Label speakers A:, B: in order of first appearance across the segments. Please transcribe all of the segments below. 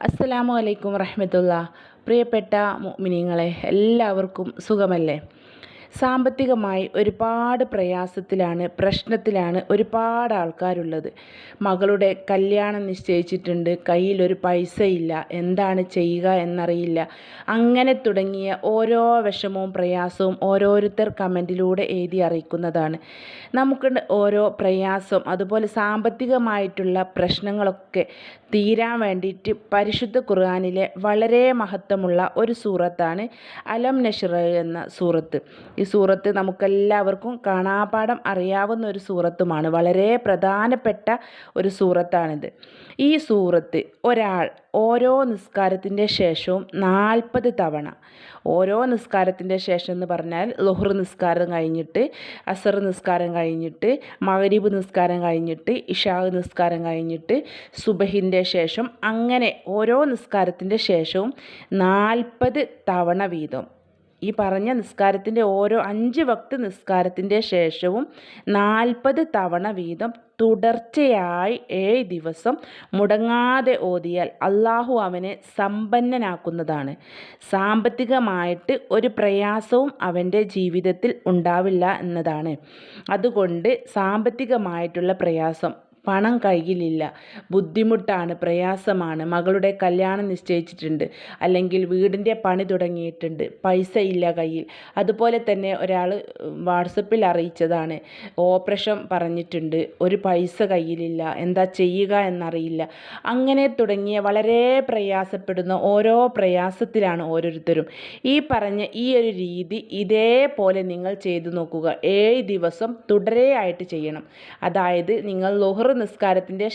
A: അസ്സലാമു അലൈക്കും റഹ്മത്തുള്ള പ്രിയപ്പെട്ട മുഅ്മിനീങ്ങളെ എല്ലാവർക്കും സുഖമല്ലേ? സാമ്പത്തികമായി ഒരുപാട് പ്രയാസത്തിലാണ് പ്രശ്നത്തിലാണ് ഒരുപാട് ആൾക്കാരുള്ളത്. മകളുടെ കല്യാണം നിശ്ചയിച്ചിട്ടുണ്ട് കയ്യിൽ ഒരു പൈസയില്ല എന്താണ് ചെയ്യുക എന്നറിയില്ല. അങ്ങനെ തുടങ്ങിയ ഓരോ വിഷമവും പ്രയാസവും ഓരോരുത്തർ കമന്റിലൂടെ എഴുതി അറിയിക്കുന്നതാണ്. നമുക്ക് ഓരോ പ്രയാസം അതുപോലെ സാമ്പത്തികമായിട്ടുള്ള പ്രശ്നങ്ങളൊക്കെ തീരാൻ വേണ്ടിയിട്ട് പരിശുദ്ധ ഖുർആാനിലെ വളരെ മഹത്വമുള്ള ഒരു സൂറത്താണ് അലം നഷ്റ എന്ന സൂറത്ത്. ഈ സൂറത്ത് നമുക്കെല്ലാവർക്കും കാണാപാഠം അറിയാവുന്ന ഒരു സൂറത്തുമാണ്. വളരെ പ്രധാനപ്പെട്ട ഒരു സൂറത്താണിത്. ഈ സൂറത്ത് ഒരാൾ ഓരോ നിസ്കാരത്തിന്റെ ശേഷവും നാൽപ്പത് തവണ ഓരോ നിസ്കാരത്തിന്റെ ശേഷം എന്ന് പറഞ്ഞാൽ ലുഹ്ർ നിസ്കാരം കഴിഞ്ഞിട്ട് അസർ നിസ്കാരം കഴിഞ്ഞിട്ട് മഗ്രിബ് നിസ്കാരം കഴിഞ്ഞിട്ട് ഇഷാഹ് നിസ്കാരം കഴിഞ്ഞിട്ട് സുബഹിന്റെ ശേഷം അങ്ങനെ ഓരോ നിസ്കാരത്തിന്റെ ശേഷവും നാൽപ്പത് തവണ വീതം. ഈ പറഞ്ഞ നിസ്കാരത്തിന്റെ ഓരോ അഞ്ച് വക്ത് നിസ്കാരത്തിന്റെ ശേഷവും നാൽപ്പത് തവണ വീതം തുടർച്ചയായി ഏഴ് ദിവസം മുടങ്ങാതെ ഓതിയാൽ അള്ളാഹു അവനെ സമ്പന്നനാക്കുന്നതാണ്. സാമ്പത്തികമായിട്ട് ഒരു പ്രയാസവും അവന്റെ ജീവിതത്തിൽ ഉണ്ടാവില്ല എന്നതാണ്. അതുകൊണ്ട് സാമ്പത്തികമായിട്ടുള്ള പ്രയാസം പണം കയ്യിലില്ല. ബുദ്ധിമുട്ടാണ് പ്രയാസമാണ്. മകളുടെ കല്യാണം നിശ്ചയിച്ചിട്ടുണ്ട്. അല്ലെങ്കിൽ വീടിന്റെ പണി തുടങ്ങിയിട്ടുണ്ട്. പൈസ ഇല്ല കയ്യിൽ. അതുപോലെ തന്നെ ഒരാൾ വാട്സപ്പിൽ അറിയിച്ചതാണ്. ഓപ്പറേഷൻ പറഞ്ഞിട്ടുണ്ട്. ഒരു പൈസ കയ്യിലില്ല. എന്താ ചെയ്യുക എന്നറിയില്ല. അങ്ങനെ തുടങ്ങിയ വളരെ പ്രയാസപ്പെടുന്ന ഓരോ പ്രയാസത്തിലാണ് ഓരോരുത്തരും. ഈ പറഞ്ഞ ഈ ഒരു രീതി ഇതേപോലെ നിങ്ങൾ ചെയ്തു നോക്കുക. ഏഴ് ദിവസം തുടരെയായിട്ട് ചെയ്യണം. അതായത് നിങ്ങൾ ലൊഹർ നിസ്കാരത്തിന്റെ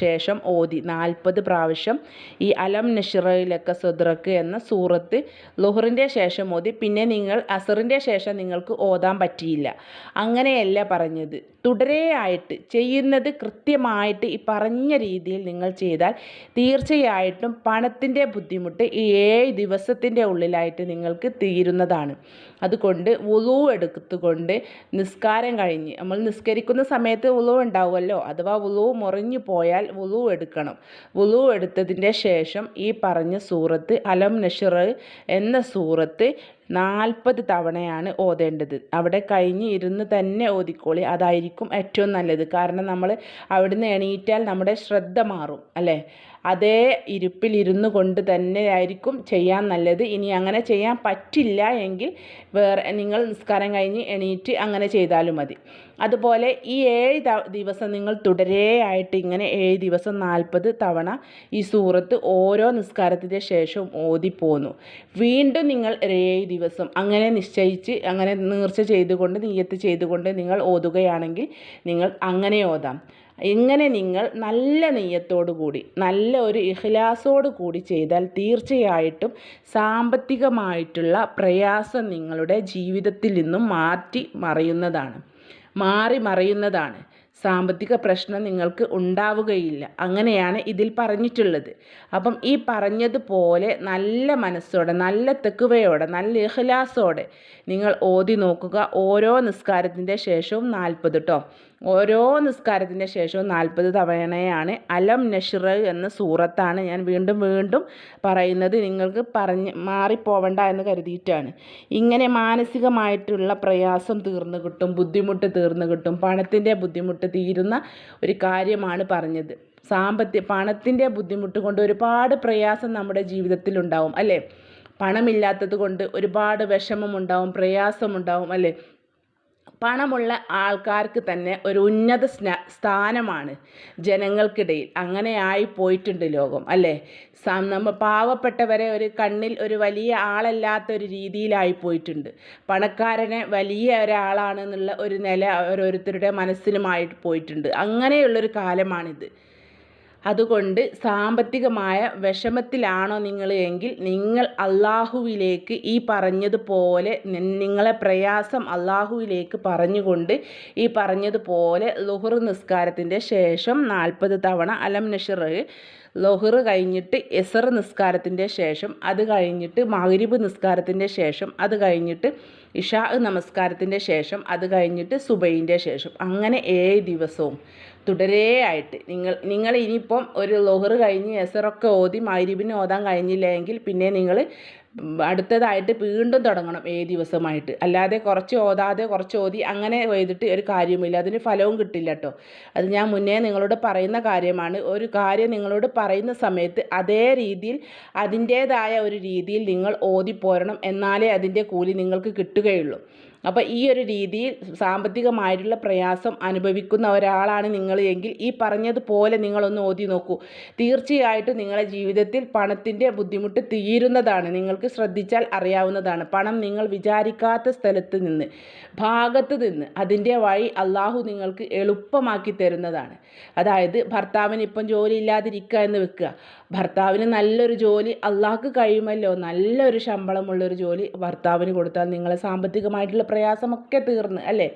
A: ശേഷം ഓതി. നാൽപ്പത് പ്രാവശ്യം ഈ അലം നഷിറയിലൊക്കെ സുദ്രക്ക് എന്ന സൂറത്ത് ലുഹറിന്റെ ശേഷം ഓതി. പിന്നെ നിങ്ങൾ അസറിന്റെ ശേഷം നിങ്ങൾക്ക് ഓതാൻ പറ്റിയില്ല. അങ്ങനെയല്ല പറഞ്ഞത്. തുടരെയായിട്ട് ചെയ്യുന്നത് കൃത്യമായിട്ട് ഈ പറഞ്ഞ രീതിയിൽ നിങ്ങൾ ചെയ്താൽ തീർച്ചയായിട്ടും പണത്തിന്റെ ബുദ്ധിമുട്ട് ഈ ഏഴ് ദിവസത്തിന്റെ ഉള്ളിലായിട്ട് നിങ്ങൾക്ക് തീരുന്നതാണ്. അതുകൊണ്ട് ഉളു എടുത്തുകൊണ്ട് നിസ്കാരം കഴിഞ്ഞ്. നമ്മൾ നിസ്കരിക്കുന്ന സമയത്ത് ഉളു ഉണ്ടാവുമല്ലോ? അഥവാ ഉളു മുറിഞ്ഞു പോയാൽ ഉളു എടുക്കണം. ഉളു എടുത്തതിന്റെ ശേഷം ഈ പറഞ്ഞ സൂറത്ത് അലം നഷർ എന്ന സൂറത്ത് നാൽപ്പത് തവണയാണ് ഓതേണ്ടത്. അവിടെ കഴിഞ്ഞ് ഇരുന്ന് തന്നെ ഓതിക്കോളി. അതായിരിക്കും ഏറ്റവും നല്ലത്. കാരണം നമ്മൾ അവിടുന്ന് എണീറ്റാൽ നമ്മുടെ ശ്രദ്ധ മാറും. അല്ലേ? അതേ ഇരിപ്പിലിരുന്നു കൊണ്ട് തന്നെ ആയിരിക്കും ചെയ്യാൻ നല്ലത്. ഇനി അങ്ങനെ ചെയ്യാൻ പറ്റില്ല എങ്കിൽ വേറെ നിങ്ങൾ നിസ്കാരം കഴിഞ്ഞ് എണീറ്റ് അങ്ങനെ ചെയ്താലും മതി. അതുപോലെ ഈ ഏഴ് ദിവസം നിങ്ങൾ തുടരെയായിട്ട് ഇങ്ങനെ ഏഴ് ദിവസം നാൽപ്പത് തവണ ഈ സൂറത്ത് ഓരോ നിസ്കാരത്തിന്റെ ശേഷവും ഓതിപ്പോന്നു. വീണ്ടും നിങ്ങൾ ഏഴ് ദിവസം അങ്ങനെ നിശ്ചയിച്ച് അങ്ങനെ നീർച്ച ചെയ്തുകൊണ്ട് നീയത്ത് ചെയ്തുകൊണ്ട് നിങ്ങൾ ഓതുകയാണെങ്കിൽ നിങ്ങൾ അങ്ങനെ ഓതാം. ഇങ്ങനെ നിങ്ങൾ നല്ല നെയ്യത്തോടു കൂടി നല്ല ഒരു ഇഖ്ലാസോട് കൂടി ചെയ്താൽ തീർച്ചയായിട്ടും സാമ്പത്തികമായിട്ടുള്ള പ്രയാസം നിങ്ങളുടെ ജീവിതത്തിൽ നിന്നും മാറ്റി മറയുന്നതാണ്. മാറി മറയുന്നതാണ്. സാമ്പത്തിക പ്രശ്നം നിങ്ങൾക്ക് ഉണ്ടാവുകയില്ല. അങ്ങനെയാണ് ഇതിൽ പറഞ്ഞിട്ടുള്ളത്. അപ്പം ഈ പറഞ്ഞതുപോലെ നല്ല മനസ്സോടെ നല്ല തെക്കുവയോടെ നല്ല ഇഹ്ലാസോടെ നിങ്ങൾ ഓതി നോക്കുക. ഓരോ നിസ്കാരത്തിന്റെ ശേഷവും നാൽപ്പത് കേട്ടോ ഓരോ നിസ്കാരത്തിന് ശേഷവും നാൽപ്പത് തവണയാണ് അലം നഷ്ർ എന്ന സൂറത്താണ് ഞാൻ വീണ്ടും വീണ്ടും പറയുന്നത്. നിങ്ങൾക്ക് പറഞ്ഞ് മാറിപ്പോവണ്ട എന്ന് കരുതിയിട്ടാണ്. ഇങ്ങനെ മാനസികമായിട്ടുള്ള പ്രയാസം തീർന്നു കിട്ടും ബുദ്ധിമുട്ട് തീർന്നു കിട്ടും പണത്തിന്റെ ബുദ്ധിമുട്ട് തീരുന്ന ഒരു കാര്യമാണ് പറഞ്ഞത്. സാമ്പത്തിക പണത്തിന്റെ ബുദ്ധിമുട്ട് കൊണ്ട് ഒരുപാട് പ്രയാസം നമ്മുടെ ജീവിതത്തിൽ ഉണ്ടാവും അല്ലേ? പണമില്ലാത്തത് കൊണ്ട് ഒരുപാട് വിഷമമുണ്ടാവും പ്രയാസമുണ്ടാവും അല്ലേ? പണമുള്ള ആൾക്കാർക്ക് തന്നെ ഒരു ഉന്നത സ്ഥാനമാണ് ജനങ്ങൾക്കിടയിൽ. അങ്ങനെ ആയി പോയിട്ടുണ്ട് ലോകം അല്ലേ? നമ്മൾ പാവപ്പെട്ടവരെ ഒരു കണ്ണിൽ ഒരു വലിയ ആളല്ലാത്ത ഒരു രീതിയിലായി പോയിട്ടുണ്ട്. പണക്കാരനെ വലിയ ഒരാളാണെന്നുള്ള ഒരു നില ഓരോരുത്തരുടെ മനസ്സിലുമായിട്ട് പോയിട്ടുണ്ട്. അങ്ങനെയുള്ളൊരു കാലമാണിത്. അതുകൊണ്ട് സാമ്പത്തികമായ വിഷമത്തിലാണോ നിങ്ങൾ എങ്കിൽ നിങ്ങൾ അള്ളാഹുവിലേക്ക് ഈ പറഞ്ഞതുപോലെ നിങ്ങളെ പ്രയാസം അള്ളാഹുവിലേക്ക് പറഞ്ഞുകൊണ്ട് ഈ പറഞ്ഞതുപോലെ ലുഹർ നിസ്കാരത്തിന്റെ ശേഷം നാൽപ്പത് തവണ അലം നഷർ ലൊഹർ കഴിഞ്ഞിട്ട് എസർ നിസ്കാരത്തിന്റെ ശേഷം അത് കഴിഞ്ഞിട്ട് മഹരിബ് നിസ്കാരത്തിന്റെ ശേഷം അത് കഴിഞ്ഞിട്ട് ഇഷാ നമസ്കാരത്തിന്റെ ശേഷം അത് കഴിഞ്ഞിട്ട് സുബൈന്റെ ശേഷം അങ്ങനെ ഏഴ് ദിവസവും. തുടരെയായിട്ട് നിങ്ങൾ നിങ്ങൾ ഇനിയിപ്പം ഒരു ലോഹർ കഴിഞ്ഞ് എസറൊക്കെ ഓതി മൈരിബിന് ഓതാൻ കഴിഞ്ഞില്ലെങ്കിൽ പിന്നെ നിങ്ങൾ അടുത്തതായിട്ട് വീണ്ടും തുടങ്ങണം ഏ ദിവസമായിട്ട്. അല്ലാതെ കുറച്ച് ഓതാതെ കുറച്ച് ഓതി അങ്ങനെ ചെയ്തിട്ട് ഒരു കാര്യവുമില്ല. അതിന് ഫലവും കിട്ടില്ല കേട്ടോ അത് ഞാൻ മുന്നേ നിങ്ങളോട് പറയുന്ന കാര്യമാണ്. ഒരു കാര്യം നിങ്ങളോട് പറയുന്ന സമയത്ത് അതേ രീതിയിൽ അതിന്റേതായ ഒരു രീതിയിൽ നിങ്ങൾ ഓതിപ്പോരണം എന്നാലേ അതിന്റെ കൂലി നിങ്ങൾക്ക് കിട്ടുകയുള്ളൂ. അപ്പോൾ ഈ ഒരു രീതിയിൽ സാമ്പത്തികമായിട്ടുള്ള പ്രയാസം അനുഭവിക്കുന്ന ഒരാളാണ് നിങ്ങൾ എങ്കിൽ ഈ പറഞ്ഞതുപോലെ നിങ്ങളൊന്ന് ഓതി നോക്കൂ. തീർച്ചയായിട്ടും നിങ്ങളുടെ ജീവിതത്തിൽ പണത്തിന്റെ ബുദ്ധിമുട്ട് തീരുന്നതാണ്. നിങ്ങൾക്ക് ശ്രദ്ധിച്ചാൽ അറിയാവുന്നതാണ്. പണം നിങ്ങൾ വിചാരിക്കാത്ത സ്ഥലത്ത് നിന്ന് ഭാഗത്ത് നിന്ന് അതിന്റെ വഴി അള്ളാഹു നിങ്ങൾക്ക് എളുപ്പമാക്കി തരുന്നതാണ്. അതായത് ഭർത്താവിന് ഇപ്പം ജോലി ഇല്ലാതിരിക്കുക എന്ന് വെക്കുക. ഭർത്താവിന് നല്ലൊരു ജോലി അള്ളാഹ്ക്ക് കഴിയുമല്ലോ? നല്ലൊരു ശമ്പളമുള്ളൊരു ജോലി ഭർത്താവിന് കൊടുത്താൽ നിങ്ങളെ സാമ്പത്തികമായിട്ടുള്ള പ്രയാസമൊക്കെ തീർന്ന് അല്ലേ?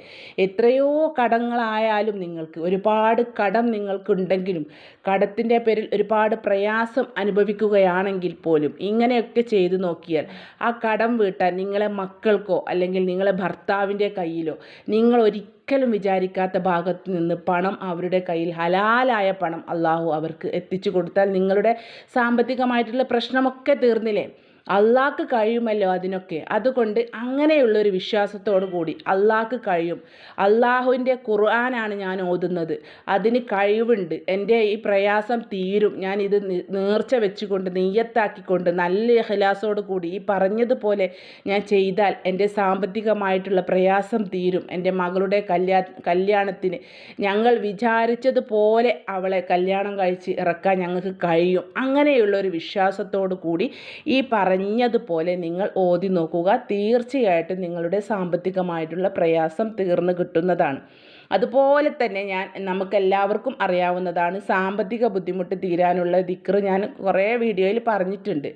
A: എത്രയോ കടങ്ങളായാലും നിങ്ങൾക്ക് ഒരുപാട് കടം നിങ്ങൾക്കുണ്ടെങ്കിലും കടത്തിന്റെ പേരിൽ ഒരുപാട് പ്രയാസം അനുഭവിക്കുകയാണെങ്കിൽ പോലും ഇങ്ങനെയൊക്കെ ചെയ്തു നോക്കിയാൽ ആ കടം വീട്ടാൻ നിങ്ങളെ മക്കൾക്കോ അല്ലെങ്കിൽ നിങ്ങളെ ഭർത്താവിന്റെ കയ്യിലോ നിങ്ങൾ ഒരിക്കലും വിചാരിക്കാത്ത ഭാഗത്ത് നിന്ന് പണം അവരുടെ കയ്യിൽ ഹലാലായ പണം അള്ളാഹു അവർക്ക് എത്തിച്ചു കൊടുത്താൽ നിങ്ങളുടെ സാമ്പത്തികമായിട്ടുള്ള പ്രശ്നമൊക്കെ തീർന്നില്ലേ? അള്ളാഹ്ക്ക് കഴിയുമല്ലോ അതിനൊക്കെ. അതുകൊണ്ട് അങ്ങനെയുള്ളൊരു വിശ്വാസത്തോടു കൂടി അള്ളാഹ്ക്ക് കഴിയും. അള്ളാഹുവിന്റെ ഖുർആനാണ് ഞാൻ ഓതുന്നത്. അതിന് കഴിവുണ്ട്. എന്റെ ഈ പ്രയാസം തീരും. ഞാൻ ഇത് നേർച്ച വെച്ചുകൊണ്ട് നെയ്യത്താക്കിക്കൊണ്ട് നല്ല ഇഖ്ലാസോട് കൂടി ഈ പറഞ്ഞതുപോലെ ഞാൻ ചെയ്താൽ എന്റെ സാമ്പത്തികമായിട്ടുള്ള പ്രയാസം തീരും. എന്റെ മകളുടെ കല്യാ കല്യാണത്തിന് ഞങ്ങൾ വിചാരിച്ചതുപോലെ അവളെ കല്യാണം കഴിച്ച് ഇറക്കാൻ ഞങ്ങൾക്ക് കഴിയും. അങ്ങനെയുള്ളൊരു വിശ്വാസത്തോടു കൂടി ഈ പറഞ്ഞ പറഞ്ഞതുപോലെ നിങ്ങൾ ഓതി നോക്കുക. തീർച്ചയായിട്ടും നിങ്ങളുടെ സാമ്പത്തികമായിട്ടുള്ള പ്രയാസം തീർന്നു കിട്ടുന്നതാണ്. അതുപോലെ തന്നെ ഞാൻ നമുക്കെല്ലാവർക്കും അറിയാവുന്നതാണ് സാമ്പത്തിക ബുദ്ധിമുട്ട് തീരാനുള്ള ദിക്ർ ഞാൻ കുറേ വീഡിയോയിൽ പറഞ്ഞിട്ടുണ്ട്.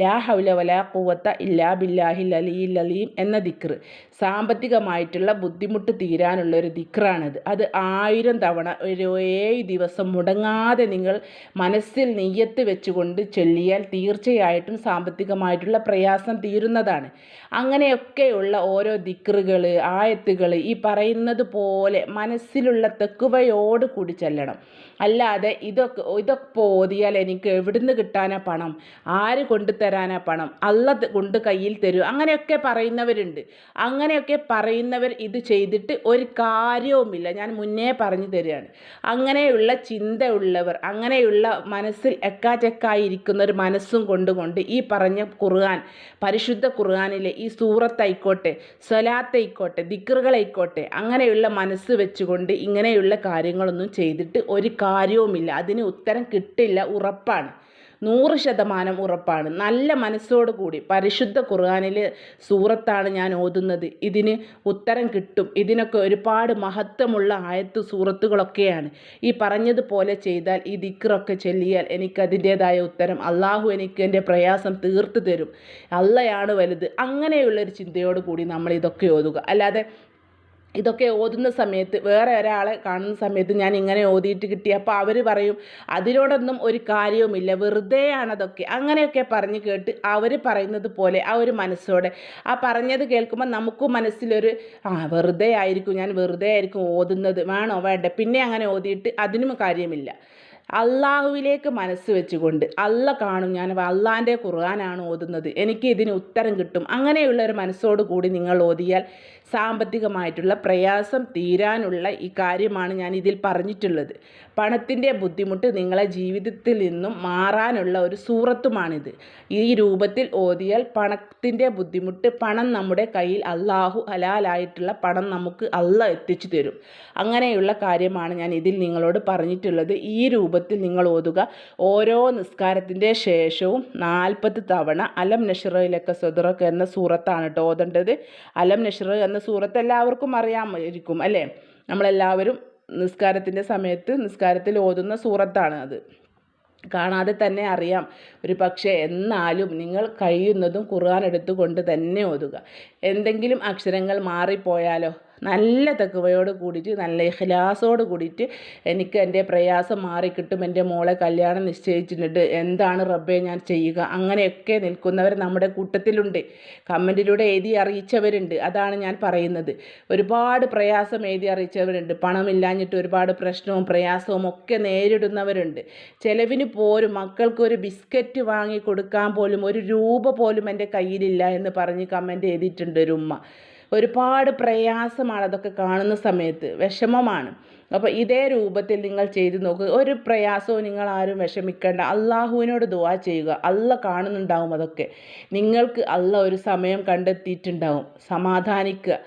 A: ലാ ഹൗല വലാ കുവത്ത ഇല്ലാ ബില്ലാഹിൽ അലിയിൽ അലീം എന്ന ദിക്ർ സാമ്പത്തികമായിട്ടുള്ള ബുദ്ധിമുട്ട് തീരാനുള്ള ഒരു ദിക്റാണിത്. അത് ആയിരം തവണ ഒരു ഏഴ് ദിവസം മുടങ്ങാതെ നിങ്ങൾ മനസ്സിൽ നെയ്യത്ത് വെച്ചുകൊണ്ട് ചൊല്ലിയാൽ തീർച്ചയായിട്ടും സാമ്പത്തികമായിട്ടുള്ള പ്രയാസം തീരുന്നതാണ്. അങ്ങനെയൊക്കെയുള്ള ഓരോ ദിക്റുകൾ ആയത്തുകൾ ഈ പറയുന്നത് പോലെ മനസ്സിലുള്ള തെക്കുവയോട് കൂടി ചെല്ലണം. അല്ലാതെ ഇതൊക്കെ ഇതൊക്കെ ഓതിയാൽ എനിക്ക് എവിടുന്ന് കിട്ടാനാ പണം? ആര് കൊണ്ടു തരാനാ പണം? അല്ല കൊണ്ട് കയ്യിൽ തരൂ. അങ്ങനെയൊക്കെ പറയുന്നവരുണ്ട്. അങ്ങനെയൊക്കെ പറയുന്നവർ ഇത് ചെയ്തിട്ട് ഒരു കാര്യവുമില്ല. ഞാൻ മുന്നേ പറഞ്ഞു തരികയാണ്. അങ്ങനെയുള്ള ചിന്തയുള്ളവർ അങ്ങനെയുള്ള മനസ്സിൽ എക്കാചെക്കായിരിക്കുന്ന ഒരു മനസ്സും കൊണ്ടുകൊണ്ട് ഈ പറഞ്ഞ ഖുർആൻ പരിശുദ്ധ ഖുർആനിലെ ഈ സൂറത്തായിക്കോട്ടെ സ്വലാത്തായിക്കോട്ടെ ദിക്കറുകളായിക്കോട്ടെ അങ്ങനെയുള്ള മനസ്സ് വെച്ചുകൊണ്ട് ഇങ്ങനെയുള്ള കാര്യങ്ങളൊന്നും ചെയ്തിട്ട് ഒരു കാര്യവുമില്ല. അതിന് ഉത്തരം കിട്ടില്ല. ഉറപ്പാണ്. നൂറ് ശതമാനം ഉറപ്പാണ്. നല്ല മനസ്സോടു കൂടി പരിശുദ്ധ ഖുർആാനിൽ സൂറത്താണ് ഞാൻ ഓതുന്നത്. ഇതിന് ഉത്തരം കിട്ടും. ഇതിനൊക്കെ ഒരുപാട് മഹത്വമുള്ള ആയത്ത് സൂറത്തുകളൊക്കെയാണ്. ഈ പറഞ്ഞതുപോലെ ചെയ്താൽ ഈ ദിക്റൊക്കെ ചൊല്ലിയാൽ എനിക്ക് അതിന്റേതായ ഉത്തരം അള്ളാഹു എനിക്ക് എന്റെ പ്രയാസം തീർത്തു തരും. അള്ളയാണ് വലുത്. അങ്ങനെയുള്ളൊരു ചിന്തയോട് കൂടി നമ്മൾ ഇതൊക്കെ ഓതുക. അല്ലാതെ ഇതൊക്കെ ഓതുന്ന സമയത്ത് വേറെ ഒരാളെ കാണുന്ന സമയത്ത് ഞാൻ ഇങ്ങനെ ഓതിയിട്ട് കിട്ടി. അപ്പോൾ അവർ പറയും അതിനോടൊന്നും ഒരു കാര്യവുമില്ല. വെറുതെയാണ് അതൊക്കെ അങ്ങനെയൊക്കെ പറഞ്ഞ് കേട്ട് അവർ പറയുന്നത് പോലെ ആ ഒരു മനസ്സോടെ. ആ പറഞ്ഞത് കേൾക്കുമ്പോൾ നമുക്കും മനസ്സിലൊരു ആ വെറുതെ ആയിരിക്കും. ഞാൻ വെറുതെ ആയിരിക്കും ഓതുന്നത്. വേണോ? വേണ്ട. പിന്നെ അങ്ങനെ ഓതിയിട്ട് അതിനും കാര്യമില്ല. അള്ളാഹുവിലേക്ക് മനസ്സ് വെച്ചുകൊണ്ട് അല്ല കാണും ഞാൻ അള്ളാന്റെ ഖുർആനാണ് ഓതുന്നത്. എനിക്ക് ഇതിന് ഉത്തരം കിട്ടും. അങ്ങനെയുള്ള ഒരു മനസ്സോട് കൂടി നിങ്ങൾ ഓതിയാൽ സാമ്പത്തികമായിട്ടുള്ള പ്രയാസം തീരാനുള്ള ഈ കാര്യമാണ് ഞാൻ ഇതിൽ പറഞ്ഞിട്ടുള്ളത്. പണത്തിന്റെ ബുദ്ധിമുട്ട് നിങ്ങളെ ജീവിതത്തിൽ നിന്നും മാറാനുള്ള ഒരു സൂറത്തുമാണിത്. ഈ രൂപത്തിൽ ഓതിയാൽ പണത്തിന്റെ ബുദ്ധിമുട്ട് പണം നമ്മുടെ കയ്യിൽ അള്ളാഹു ഹലാലായിട്ടുള്ള പണം നമുക്ക് അല്ല എത്തിച്ചു തരും. അങ്ങനെയുള്ള കാര്യമാണ് ഞാൻ ഇതിൽ നിങ്ങളോട് പറഞ്ഞിട്ടുള്ളത്. ഈ രൂപത്തിൽ നിങ്ങൾ ഓതുക. ഓരോ നിസ്കാരത്തിന്റെ ശേഷവും നാൽപ്പത് തവണ അലം നഷറയിലൊക്കെ സ്വദറക്ക് എന്ന സൂറത്താണ് കേട്ടോ ഓതേണ്ടത്. അലം നഷർ എന്ന സൂറത്ത് എല്ലാവർക്കും അറിയാമായിരിക്കും അല്ലേ? നമ്മളെല്ലാവരും നിസ്കാരത്തിന്റെ സമയത്ത് നിസ്കാരത്തിൽ ഓതുന്ന സൂറത്താണ് അത്. കാണാതെ തന്നെ അറിയാം. ഒരു പക്ഷേ എന്നാലും നിങ്ങൾ കഴിയുന്നതും ഖുർആൻ എടുത്തുകൊണ്ട് തന്നെ ഓതുക. എന്തെങ്കിലും അക്ഷരങ്ങൾ മാറിപ്പോയാലോ? നല്ല തെക്കുവയോട് കൂടിയിട്ട് നല്ല ഇഖ്ലാസോട് കൂടിയിട്ട് എനിക്ക് എന്റെ പ്രയാസം മാറിക്കിട്ടും എന്റെ മോളെ കല്യാണം നിശ്ചയിച്ചിട്ടുണ്ട്. എന്താണ് റബ്ബെ ഞാൻ ചെയ്യുക? അങ്ങനെയൊക്കെ നിൽക്കുന്നവർ നമ്മുടെ കൂട്ടത്തിലുണ്ട്. കമന്റിലൂടെ എഴുതി അറിയിച്ചവരുണ്ട്. അതാണ് ഞാൻ പറയുന്നത്. ഒരുപാട് പ്രയാസം എഴുതി അറിയിച്ചവരുണ്ട്. പണമില്ലാഞ്ഞിട്ട് ഒരുപാട് പ്രശ്നവും പ്രയാസവും ഒക്കെ നേരിടുന്നവരുണ്ട്. ചിലവിന് പോലും മക്കൾക്ക് ഒരു ബിസ്ക്കറ്റ് വാങ്ങി കൊടുക്കാൻ പോലും ഒരു രൂപ പോലും എന്റെ കയ്യിലില്ല എന്ന് പറഞ്ഞ് കമന്റ് ചെയ്തിട്ടുണ്ട് ഒരു ഉമ്മ. ഒരുപാട് പ്രയാസമാണ് അതൊക്കെ കാണുന്ന സമയത്ത്. വിഷമമാണ്. അപ്പോൾ ഇതേ രൂപത്തിൽ നിങ്ങൾ ചെയ്തു നോക്കുക ഒരു പ്രയാസവും നിങ്ങൾ ആരും വിഷമിക്കേണ്ട. അള്ളാഹുവിനോട് ദുവാ ചെയ്യുക. അല്ല കാണുന്നുണ്ടാവും അതൊക്കെ. നിങ്ങൾക്ക് അല്ല ഒരു സമയം കണ്ടെത്തിയിട്ടുണ്ടാവും. സമാധാനിക്കുക.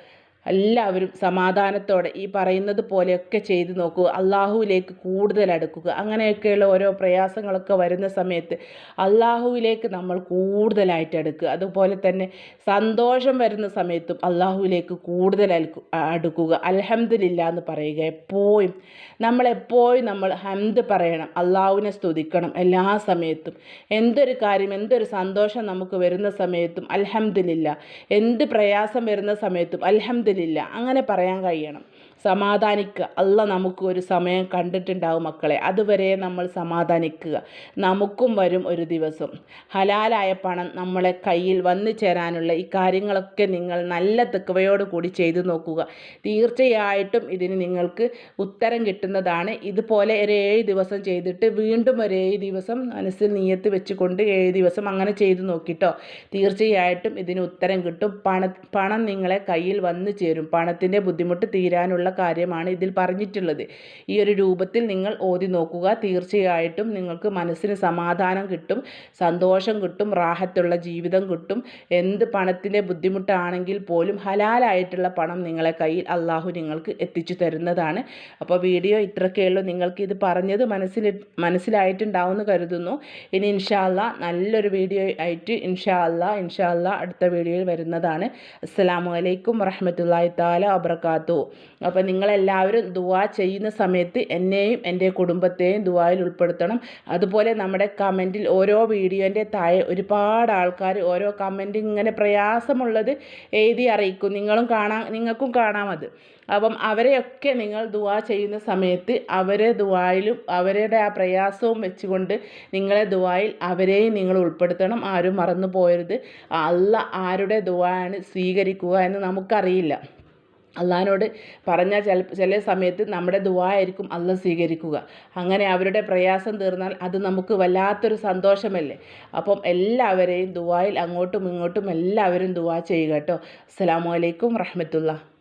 A: എല്ലാവരും സമാധാനത്തോടെ ഈ പറയുന്നത് പോലെയൊക്കെ ചെയ്തു നോക്കുക. അള്ളാഹുവിലേക്ക് കൂടുതൽ അടുക്കുക. അങ്ങനെയൊക്കെയുള്ള ഓരോ പ്രയാസങ്ങളൊക്കെ വരുന്ന സമയത്ത് അള്ളാഹുവിലേക്ക് നമ്മൾ കൂടുതലായിട്ട് അടുക്കുക. അതുപോലെ തന്നെ സന്തോഷം വരുന്ന സമയത്തും അള്ളാഹുവിലേക്ക് കൂടുതൽ അടുക്കുക. അൽഹംദില്ല എന്ന് പറയുക. എപ്പോഴും നമ്മളെപ്പോഴും നമ്മൾ ഹംദ് പറയണം. അള്ളാഹുവിനെ സ്തുതിക്കണം. എല്ലാ സമയത്തും എന്തൊരു കാര്യം എന്തൊരു സന്തോഷം നമുക്ക് വരുന്ന സമയത്തും അൽഹംദില്ല എന്ത് പ്രയാസം വരുന്ന സമയത്തും അൽഹംദ് അൽഹംദില്ല അങ്ങനെ പറയാൻ കഴിയണം. സമാധാനിക്കുക. അല്ല നമുക്ക് ഒരു സമയം കണ്ടിട്ടുണ്ടാവും മക്കളെ. അതുവരെ നമ്മൾ സമാധാനിക്കുക. നമുക്കും വരും ഒരു ദിവസം. ഹലാലായ പണം നമ്മളെ കയ്യിൽ വന്നു ചേരാനുള്ള ഈ കാര്യങ്ങളൊക്കെ നിങ്ങൾ നല്ല തെക്കുവയോട് കൂടി ചെയ്തു നോക്കുക. തീർച്ചയായിട്ടും ഇതിന് നിങ്ങൾക്ക് ഉത്തരം കിട്ടുന്നതാണ്. ഇതുപോലെ ഒരു ഏഴ് ദിവസം ചെയ്തിട്ട് വീണ്ടും ഒരു ഏഴ് ദിവസം മനസ്സിൽ നീയത്ത് വെച്ചുകൊണ്ട് ഏഴ് ദിവസം അങ്ങനെ ചെയ്തു നോക്കിട്ടോ. തീർച്ചയായിട്ടും ഇതിന് ഉത്തരം കിട്ടും. പണ പണം നിങ്ങളെ കയ്യിൽ വന്നു ചേരും. പണത്തിന്റെ ബുദ്ധിമുട്ട് തീരാനുള്ള കാര്യമാണ് ഇതിൽ പറഞ്ഞിട്ടുള്ളത്. ഈ ഒരു രൂപത്തിൽ നിങ്ങൾ ഓതി നോക്കുക. തീർച്ചയായിട്ടും നിങ്ങൾക്ക് മനസ്സിന് സമാധാനം കിട്ടും സന്തോഷം കിട്ടും റാഹത്തുള്ള ജീവിതം കിട്ടും. എന്ത് പണത്തിന്റെ ബുദ്ധിമുട്ടാണെങ്കിൽ പോലും ഹലാലായിട്ടുള്ള പണം നിങ്ങളെ കയ്യിൽ അള്ളാഹു നിങ്ങൾക്ക് എത്തിച്ചു തരുന്നതാണ്. അപ്പോൾ വീഡിയോ ഇത്രയൊക്കെയുള്ളൂ നിങ്ങൾക്ക് ഇത് പറഞ്ഞത് മനസ്സിൽ മനസ്സിലായിട്ടുണ്ടാവുമെന്ന് കരുതുന്നു. ഇനി ഇൻഷാല്ല നല്ലൊരു വീഡിയോ ആയിട്ട് ഇൻഷാല്ല ഇൻഷാല്ല അടുത്ത വീഡിയോയിൽ വരുന്നതാണ്. അസ്സാം വലൈക്കും വറഹമത്തല്ലാ താല അബർക്കാത്തു അപ്പോൾ നിങ്ങളെല്ലാവരും ദുവാ ചെയ്യുന്ന സമയത്ത് എന്നെയും എന്റെ കുടുംബത്തെയും ദുവായിൽ ഉൾപ്പെടുത്തണം. അതുപോലെ നമ്മുടെ കമന്റിൽ ഓരോ വീഡിയോന്റെ താഴെ ഒരുപാട് ആൾക്കാർ ഓരോ കമന്റ് ഇങ്ങനെ പ്രയാസമുള്ളത് എഴുതി അറിയിക്കും. നിങ്ങളും കാണാൻ നിങ്ങൾക്കും കാണാം അത്. അപ്പം അവരെയൊക്കെ നിങ്ങൾ ദുവാ ചെയ്യുന്ന സമയത്ത് അവരെ ദുവായിലും അവരുടെ ആ പ്രയാസവും വെച്ചുകൊണ്ട് നിങ്ങളെ ദുവായിൽ അവരെയും നിങ്ങൾ ഉൾപ്പെടുത്തണം. ആരും മറന്നു പോയരുത്. അല്ല ആരുടെ ദുവായാണ് സ്വീകരിക്കുക എന്ന് നമുക്കറിയില്ല. അള്ളഹാനോട് പറഞ്ഞാൽ ചില ചില സമയത്ത് നമ്മുടെ ദുവായിരിക്കും അല്ല സ്വീകരിക്കുക. അങ്ങനെ അവരുടെ പ്രയാസം തീർന്നാൽ അത് നമുക്ക് വല്ലാത്തൊരു സന്തോഷമല്ലേ? അപ്പം എല്ലാവരെയും ദുവായിൽ അങ്ങോട്ടും ഇങ്ങോട്ടും എല്ലാവരും ദുവാ ചെയ്യുക കേട്ടോ. അസ്സാം വലൈക്കും റഹമത്തുള്ള